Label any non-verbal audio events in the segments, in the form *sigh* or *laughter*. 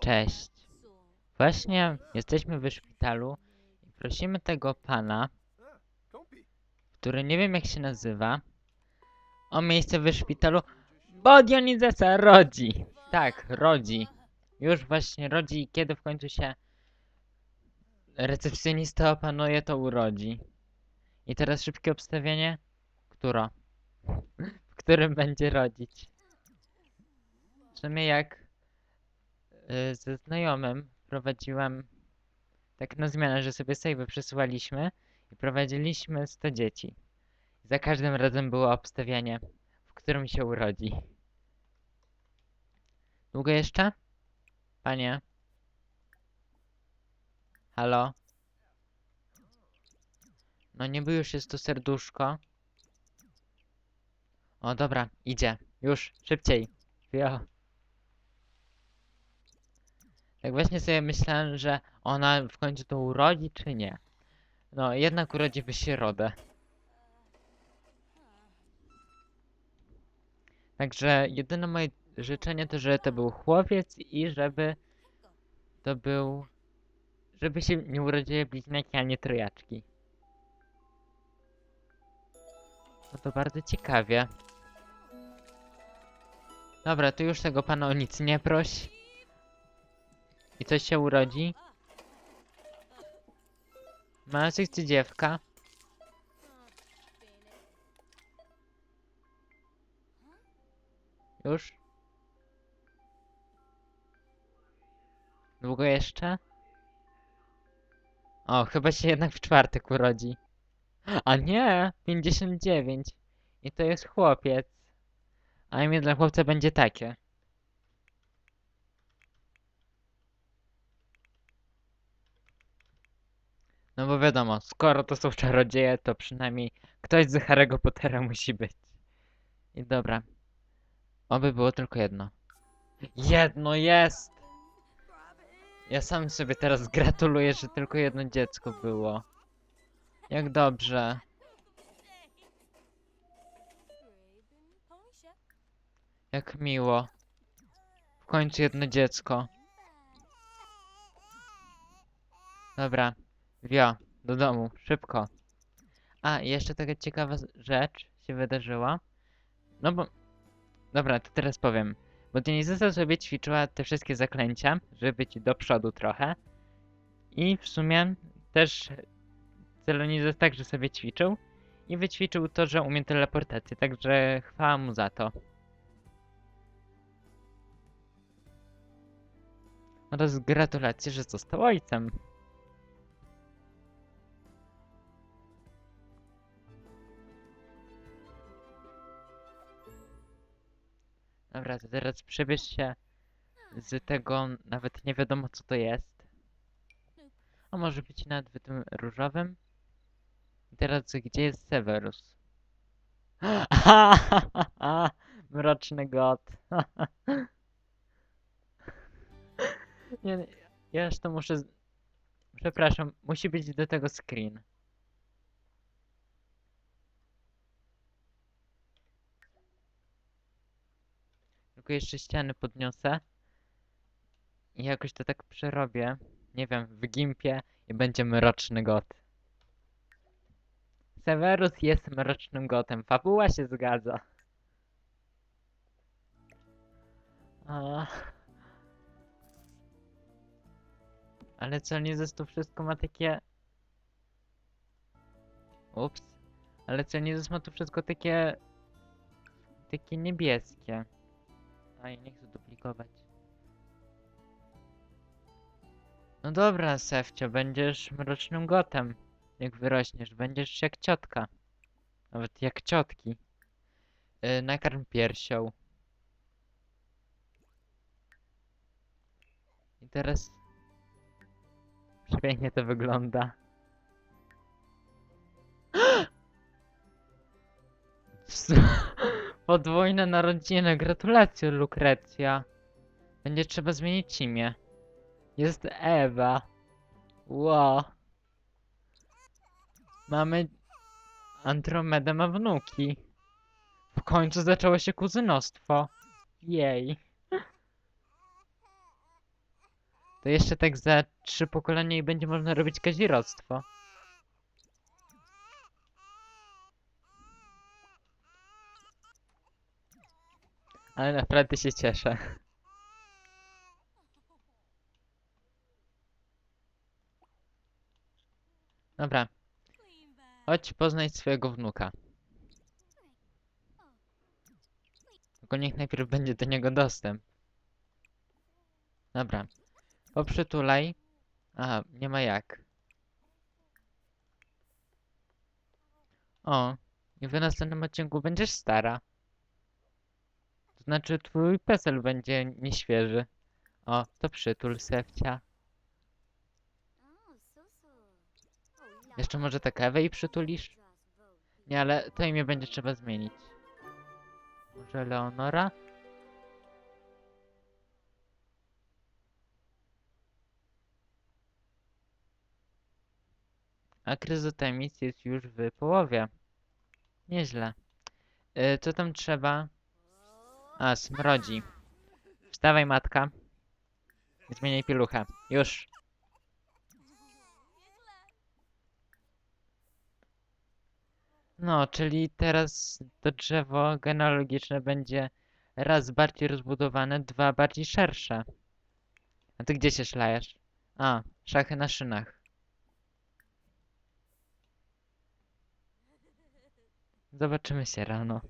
Cześć. Właśnie jesteśmy w szpitalu i prosimy tego pana, który nie wiem jak się nazywa, o miejsce w szpitalu, bo Dionizesa rodzi. Tak, rodzi. Już właśnie rodzi i kiedy w końcu się recepcjonista opanuje, to urodzi. I teraz szybkie obstawienie. Któro? W którym będzie rodzić. W sumie jak ze znajomym prowadziłem tak na zmianę, że sobie sejwy przesyłaliśmy i prowadziliśmy 100 dzieci. Za każdym razem było obstawianie, w którym się urodzi. Długo jeszcze? Panie? Halo? No niby już jest to serduszko. O dobra, idzie. Już, szybciej. Jo. Tak właśnie sobie myślałem, że ona w końcu to urodzi, czy nie. No, jednak urodzi by się rodę. Także jedyne moje życzenie to, żeby to był chłopiec i żeby to był... Żeby się nie urodziły bliźniaki, a nie trojaczki. No to bardzo ciekawie. Dobra, to już tego pana o nic nie proś. I coś się urodzi? Mężczyzn czy dziewka? Już? Długo jeszcze? O, chyba się jednak w czwartek urodzi. A nie! 59. I to jest chłopiec. A imię dla chłopca będzie takie. No bo wiadomo, skoro to są czarodzieje, to przynajmniej ktoś z Harry'ego Pottera musi być. I dobra. Oby było tylko jedno. Jedno jest! Ja sam sobie teraz gratuluję, że tylko jedno dziecko było. Jak dobrze. Jak miło. W końcu jedno dziecko. Dobra. Wio, do domu, szybko. A, jeszcze taka ciekawa rzecz się wydarzyła. No bo... Dobra, to teraz powiem. Bo Dionizesa sobie ćwiczyła te wszystkie zaklęcia, żeby być do przodu trochę. I w sumie też Celonizes także sobie ćwiczył. I wyćwiczył to, że umie teleportację, także chwała mu za to. Oraz gratulacje, że został ojcem. Dobra, teraz przebierz się z tego, nawet nie wiadomo co to jest. A może być nawet w tym różowym? I teraz gdzie jest Severus? *laughs* Mroczny god. *laughs* nie, ja to muszę... Przepraszam, musi być do tego screen. Tylko jeszcze ściany podniosę. I jakoś to tak przerobię. Nie wiem, w gimpie i będzie mroczny god. Severus jest mrocznym gotem. Fabuła się zgadza. A... Ale co, nie to wszystko ma takie... Ups. Ale co, nie ma to wszystko takie... Takie niebieskie. Aj, nie chcę duplikować. No dobra, Sefcio, będziesz mrocznym gotem. Jak wyrośniesz, będziesz jak ciotka. Nawet jak ciotki. Yy, nakarm piersią. I teraz... Przepięknie to wygląda. *gasps* Podwójne narodziny, gratulacje Lukrecja. Będzie trzeba zmienić imię. Jest Ewa. Ło. Mamy... Andromeda ma wnuki. W końcu zaczęło się kuzynostwo. Jej. To jeszcze tak za trzy pokolenia i będzie można robić kazirodztwo. Ale naprawdę się cieszę. Dobra, chodź poznaj swojego wnuka. Tylko niech najpierw będzie do niego dostęp. Dobra. Poprzytulaj. Aha, nie ma jak. O, i w następnym odcinku będziesz stara. To znaczy twój PESEL będzie nieświeży. O, to przytul, Sefcia. Jeszcze może tak Ewę i przytulisz? Nie, ale to imię będzie trzeba zmienić. Może Leonora? A Kryzotemis jest już w połowie. Nieźle. Y, co tam trzeba? A, smrodzi. Wstawaj, matka. Zmieniaj pieluchę. Już. No, czyli teraz to drzewo genealogiczne będzie raz bardziej rozbudowane, dwa bardziej szersze. A ty gdzie się szlajesz? A, szachy na szynach. Zobaczymy się rano.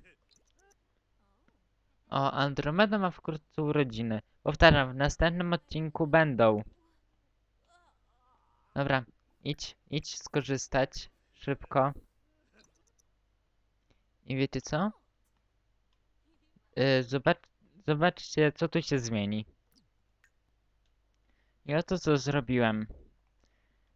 O, Andromeda ma wkrótce urodziny. Powtarzam, w następnym odcinku będą. Dobra, idź, idź skorzystać. Szybko. I wiecie co? Yy, zobacz, zobaczcie, co tu się zmieni. I oto co zrobiłem.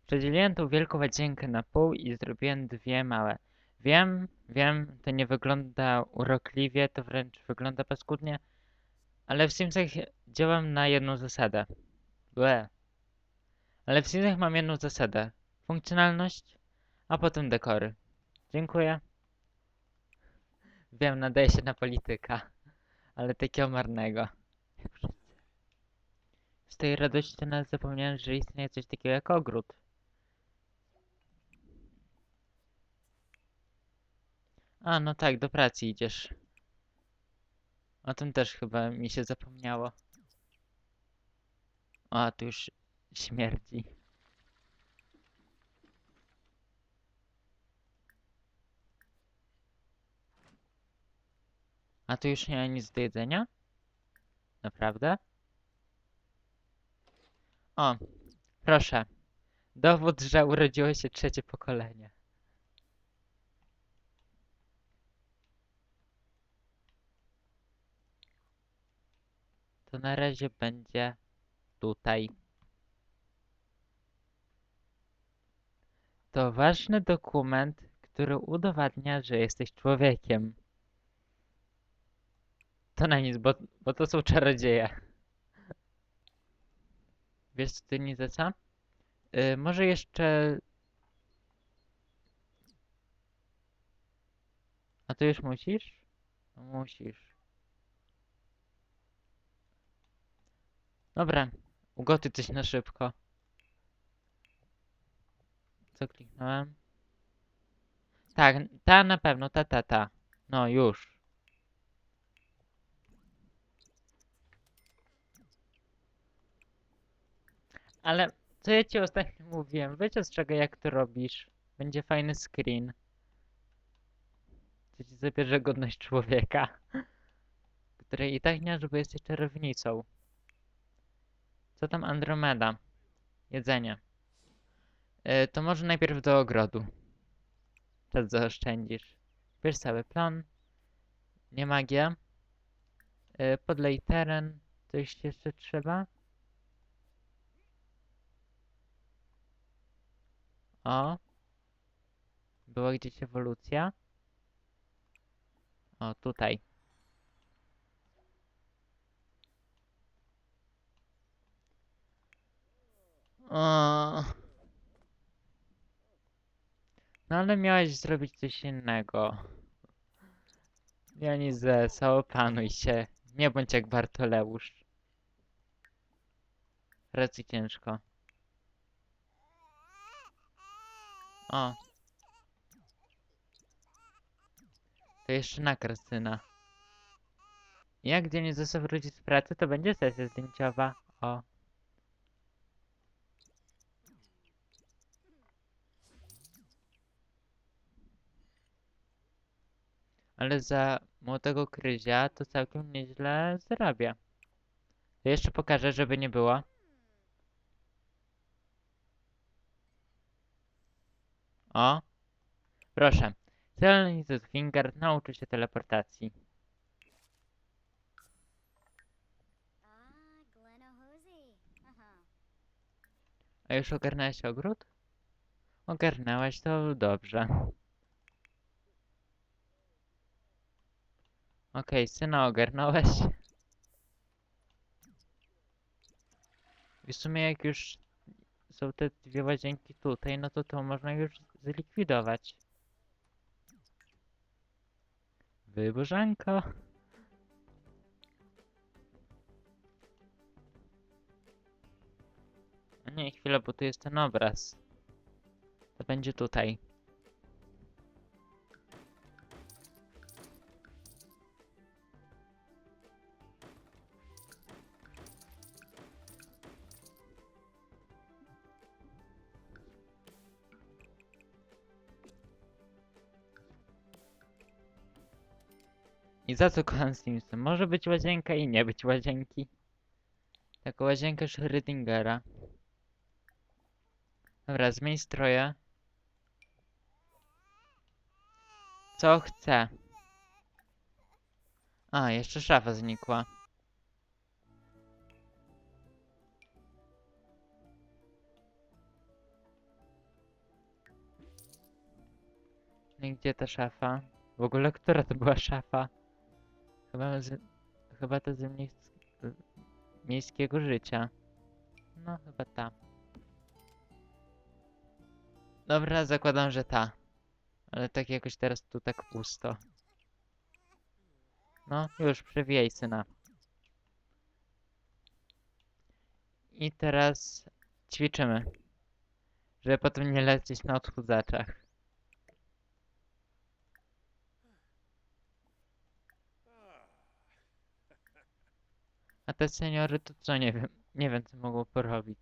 Przedzieliłem tą wielką łazienkę na pół i zrobiłem dwie małe. Wiem, wiem, to nie wygląda urokliwie, to wręcz wygląda paskudnie, ale w Simsach działam na jedną zasadę. Łe. Ale w Simsach mam jedną zasadę. Funkcjonalność, a potem dekory. Dziękuję. Wiem, nadaje się na polityka, ale takiego marnego. Z tej radości to nawet zapomniałem, że istnieje coś takiego jak ogród. A, no tak, do pracy idziesz. O tym też chyba mi się zapomniało. A tu już śmierdzi. A tu już nie ma nic do jedzenia? Naprawdę? O, proszę. Dowód, że urodziło się trzecie pokolenie. To na razie będzie tutaj. To ważny dokument, który udowadnia, że jesteś człowiekiem. To na nic, bo, bo to są czarodzieje. Wiesz co ty, Nizeca? Yy, może jeszcze... A ty już musisz? Musisz. Dobra, ugotuj coś na szybko. Co kliknąłem? Tak, ta na pewno, ta, ta, ta. No, już. Ale co ja ci ostatnio mówiłem? Wiecie z czego jak to robisz? Będzie fajny screen. Co ci zabierze godność człowieka. *laughs* Której i tak nie, żeby jesteś czarownicą. Co tam Andromeda? Jedzenie. Y, to może najpierw do ogrodu. Czas zaoszczędzisz. Bierz cały plan. Nie magia. Y, podlej teren. Coś jeszcze trzeba? O. Była gdzieś ewolucja. O, tutaj. No ale miałeś zrobić coś innego. Janizesa, opanuj się. Nie bądź jak Bartoleusz. pracy ciężko. O. To jeszcze nakres syna. Jak dzień Jezusa wróci z pracy, to będzie sesja zdjęciowa. O. Ale za młodego Kryzia to całkiem nieźle zarabia. To jeszcze pokażę, żeby nie było. O. Proszę. Celny Finger nauczy się teleportacji. A już ogarnęłaś ogród? Ogarnęłaś, to dobrze. Okej, syna ogarnąłeś. I w sumie jak już są te dwie łazienki tutaj, no to to można już zlikwidować. Wyburzanko. A nie, chwilę, bo tu jest ten obraz. To będzie tutaj. Za co kocham Simsy? Może być łazienka i nie być łazienki. Taka łazienka Schrödingera. Dobra, zmień stroje. Co chcę? A, jeszcze szafa znikła. No i gdzie ta szafa? W ogóle, która to była szafa? Chyba z... Chyba to z miejsc... miejskiego życia. No, chyba ta. Dobra, zakładam, że ta. Ale tak jakoś teraz tu tak pusto. No, już, przewijaj syna. I teraz ćwiczymy. Żeby potem nie lecieć na odchudzaczach. A te seniory to co, nie wiem. Nie wiem, co mogą porobić.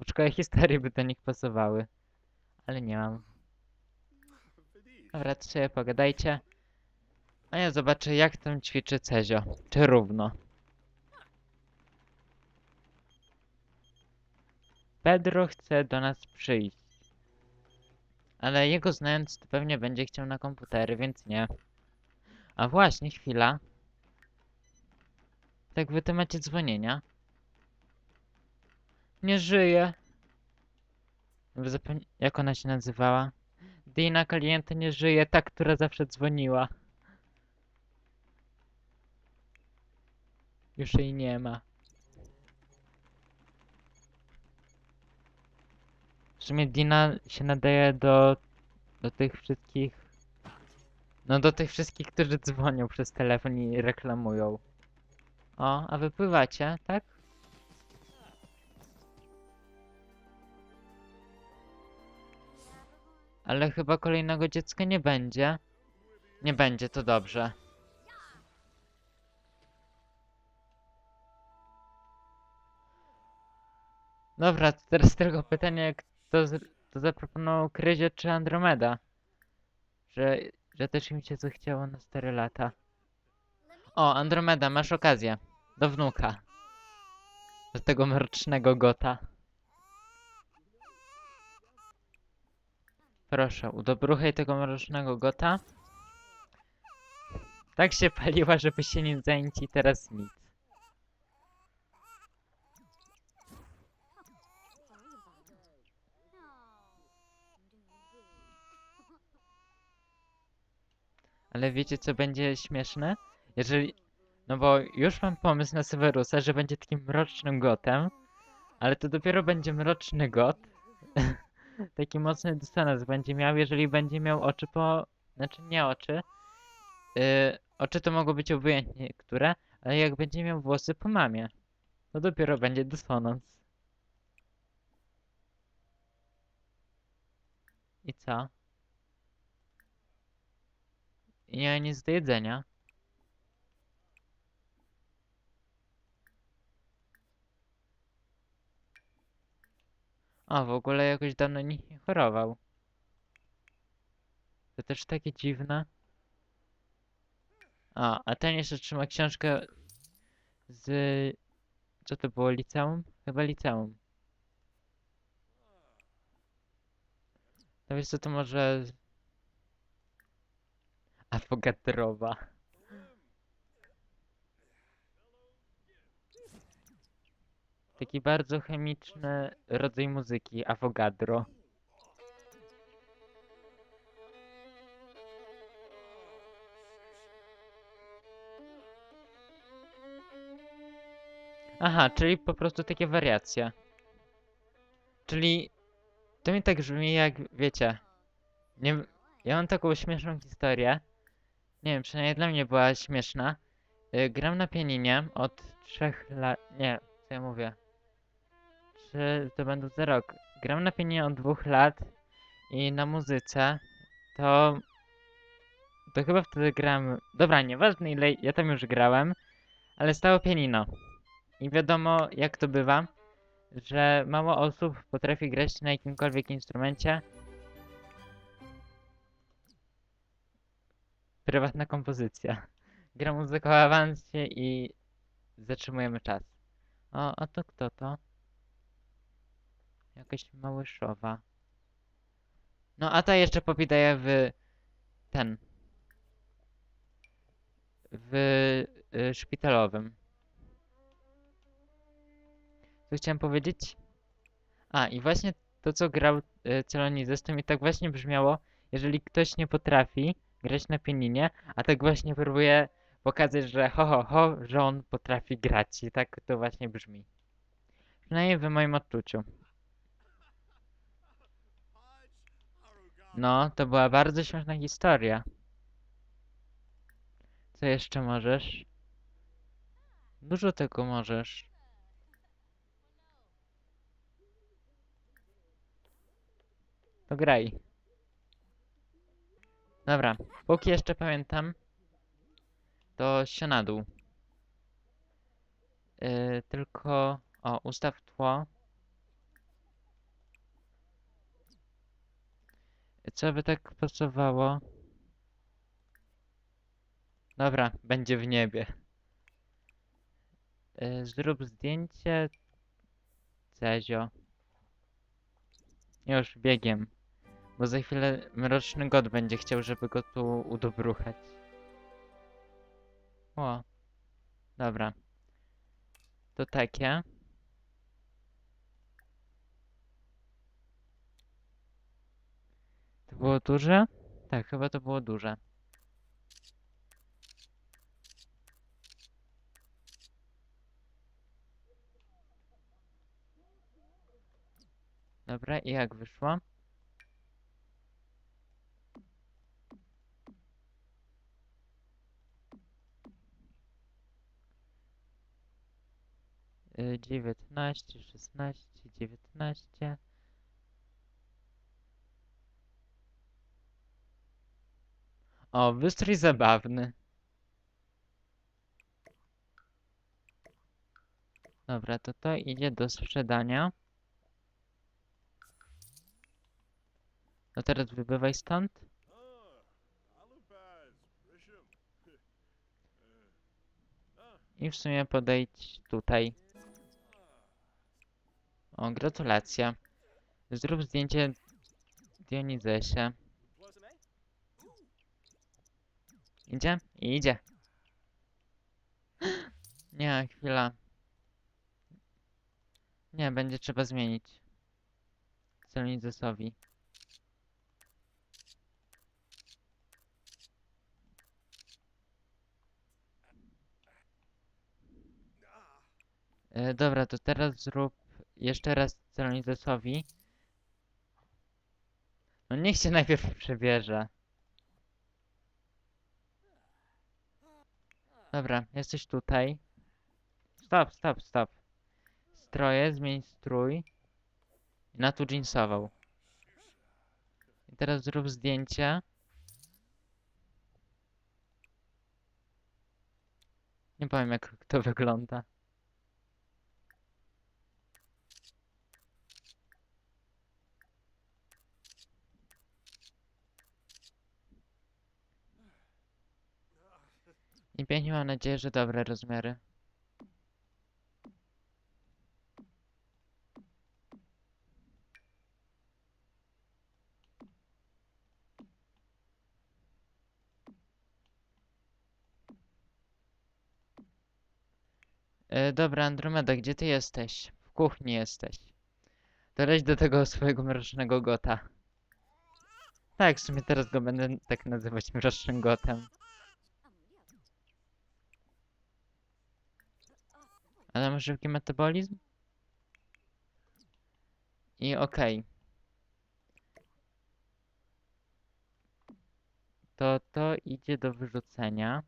W szkole historii by do nich pasowały. Ale nie mam. Dobra, sobie pogadajcie. A ja zobaczę, jak tam ćwiczy Cezio. Czy równo. Pedro chce do nas przyjść. Ale jego znając, to pewnie będzie chciał na komputery, więc nie. A właśnie, chwila. Tak wy macie dzwonienia. Nie żyje. Jak ona się nazywała? Dina klienta nie żyje, ta, która zawsze dzwoniła. Już jej nie ma. W sumie Dina się nadaje do, do tych wszystkich... No do tych wszystkich, którzy dzwonią przez telefon i reklamują. O, a wypływacie, tak? Ale chyba kolejnego dziecka nie będzie. Nie będzie, to dobrze. Dobra, to teraz tylko pytanie, jak to, z- zaproponował Kryzio czy Andromeda? Że, że też im się zachciało na 4 lata. O, Andromeda, masz okazję. Do wnuka. Do tego mrocznego gota. Proszę, udobruchaj tego mrocznego gota. Tak się paliła, żeby się nim zająć i teraz nic. Ale wiecie co będzie śmieszne? Jeżeli... No bo już mam pomysł na Severusa, że będzie takim mrocznym gotem, ale to dopiero będzie mroczny got. *laughs* Taki mocny dysonans będzie miał, jeżeli będzie miał oczy po... Znaczy nie oczy. Yy, oczy to mogą być obojętnie które, ale jak będzie miał włosy po mamie, to dopiero będzie dysonans. I co? Ja nic do jedzenia. O, w ogóle jakoś dawno nikt nie chorował. To też takie dziwne. A, a ten jeszcze trzyma książkę z... Co to było? Liceum? Chyba liceum. No wiesz co, to może... Avogadrowa. Taki bardzo chemiczny rodzaj muzyki, Avogadro. Aha, czyli po prostu takie wariacje. Czyli to mi tak brzmi jak, wiecie, nie, ja mam taką śmieszną historię. Nie wiem, przynajmniej dla mnie była śmieszna. Y, Gram na pianinie od trzech lat. Nie, co ja mówię? Czy to będą za rok? Gram na pianinie od dwóch lat i na muzyce to. To chyba wtedy gram. Dobra, nieważne ile ja tam już grałem, ale stało pianino. I wiadomo, jak to bywa, że mało osób potrafi grać na jakimkolwiek instrumencie. Prywatna kompozycja. Gra muzykę o awansie i zatrzymujemy czas. O, a to kto to? Jakaś małyszowa. No, a ta jeszcze popidaje w ten. W y, szpitalowym. Co chciałem powiedzieć? A, i właśnie to, co grał y, Celonizes, to mi tak właśnie brzmiało, jeżeli ktoś nie potrafi grać na pianinie, a tak właśnie próbuje pokazać, że ho, ho, ho, że on potrafi grać. I tak to właśnie brzmi. Przynajmniej w moim odczuciu. No, to była bardzo śmieszna historia. Co jeszcze możesz? Dużo tego możesz. To graj. Dobra, póki jeszcze pamiętam, to się na dół. Yy, tylko, o, ustaw tło. Co by tak pasowało? Dobra, będzie w niebie. Yy, zrób zdjęcie. Cezio. Już, biegiem. Bo za chwilę mroczny god będzie chciał, żeby go tu udobruchać. O. Dobra. To takie. To było duże? Tak, chyba to było duże. Dobra, i jak wyszło? Y, dziewiętnaście, szesnaście, dziewiętnaście. O, wystrój zabawny. Dobra, to to idzie do sprzedania. No teraz wybywaj stąd. I w sumie podejdź tutaj. O, gratulacje. Zrób zdjęcie Dionizesie. Idzie? Idzie. Nie, chwila. Nie, będzie trzeba zmienić. Dionizesowi. E, dobra, to teraz zrób jeszcze raz Celonizesowi. No niech się najpierw przebierze. Dobra, jesteś tutaj. Stop, stop, stop. Stroje, zmień strój. Na tu jeansową. I teraz zrób zdjęcie. Nie powiem jak to wygląda. I pięknie mam nadzieję, że dobre rozmiary. E, dobra, Andromeda, gdzie ty jesteś? W kuchni jesteś. To do tego swojego mrocznego gota. Tak, w sumie teraz go będę tak nazywać mrocznym gotem. Ale ma szybki metabolizm? I okej. To to idzie do wyrzucenia.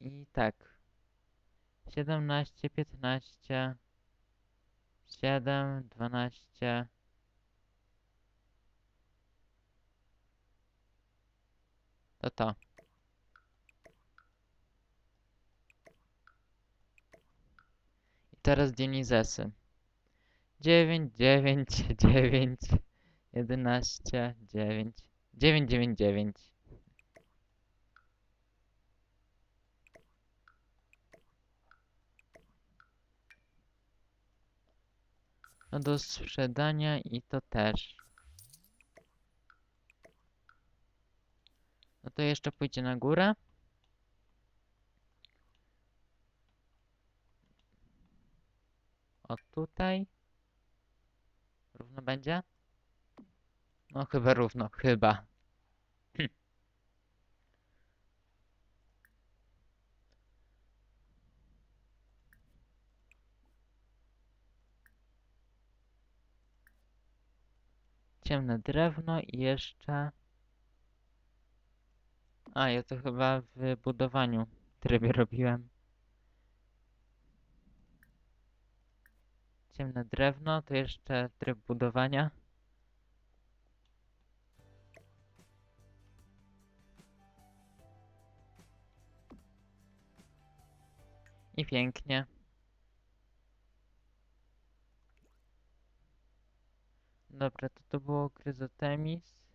I tak. 17, 15, 7, 12. To to. Teraz Dionizesy. 9, 9, 9, 11, 9, 9, 9, 9. No do sprzedania i to też. No to jeszcze pójdzie na górę. O tutaj. Równo będzie? No chyba równo, chyba. Hm. Ciemne drewno i jeszcze... A, ja to chyba w budowaniu trybie robiłem. Ciemne drewno, to jeszcze tryb budowania. I pięknie. Dobra, to to było Chryzotemis.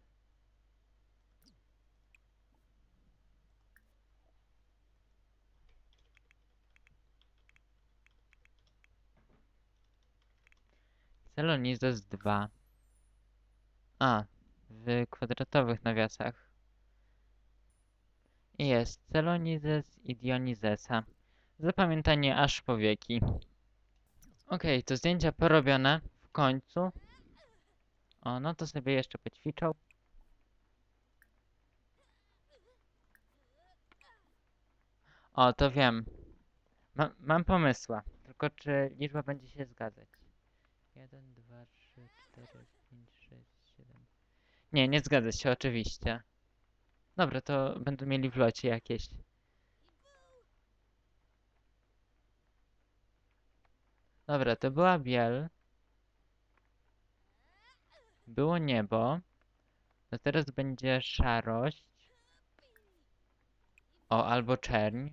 Celonizes 2. A, w kwadratowych nawiasach. I Jest Celonizes i Dionizesa. Zapamiętanie aż po wieki. Okej, to zdjęcia porobione w końcu. O, no to sobie jeszcze poćwiczą. O, to wiem. Ma, mam pomysła. Tylko czy liczba będzie się zgadzać? 1, 2, 3, 4, 5, 6, 7. Nie, nie zgadza się, oczywiście. Dobra, to będą mieli w locie jakieś. Dobra, to była biel. Było niebo. To teraz będzie szarość. O, albo czerń.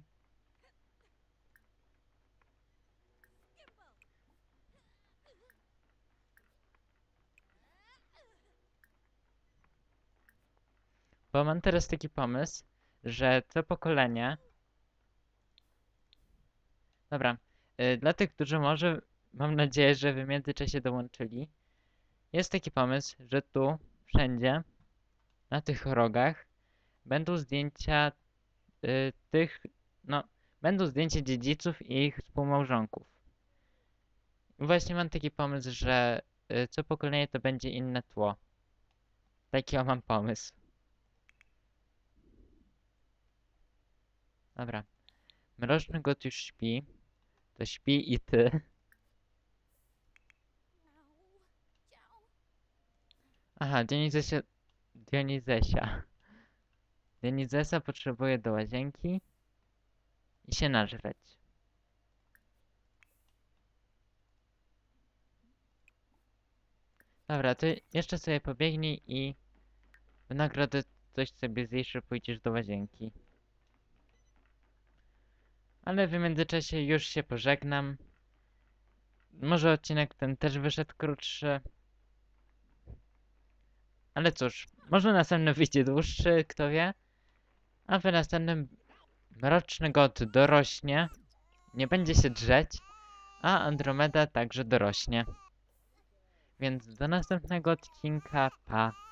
Bo mam teraz taki pomysł, że co pokolenie. Dobra. y, Dla tych, którzy może, mam nadzieję, że w międzyczasie dołączyli. Jest taki pomysł, że tu, wszędzie, na tych rogach, będą zdjęcia y, tych, no, będą zdjęcia dziedziców i ich współmałżonków. Właśnie mam taki pomysł, że y, co pokolenie to będzie inne tło. Taki mam pomysł. Dobra. Mroczny god już śpi. To śpi i ty. Aha, Dionizesia... Dionizesia. Dionizesa potrzebuje do łazienki i się nażreć. Dobra, to jeszcze sobie pobiegnij i w nagrodę coś sobie zjesz, pójdziesz do łazienki. Ale w międzyczasie już się pożegnam. Może odcinek ten też wyszedł krótszy. Ale cóż, może następny wyjdzie dłuższy, kto wie. A w następnym mroczny god dorośnie. Nie będzie się drzeć. A Andromeda także dorośnie. Więc do następnego odcinka. Pa.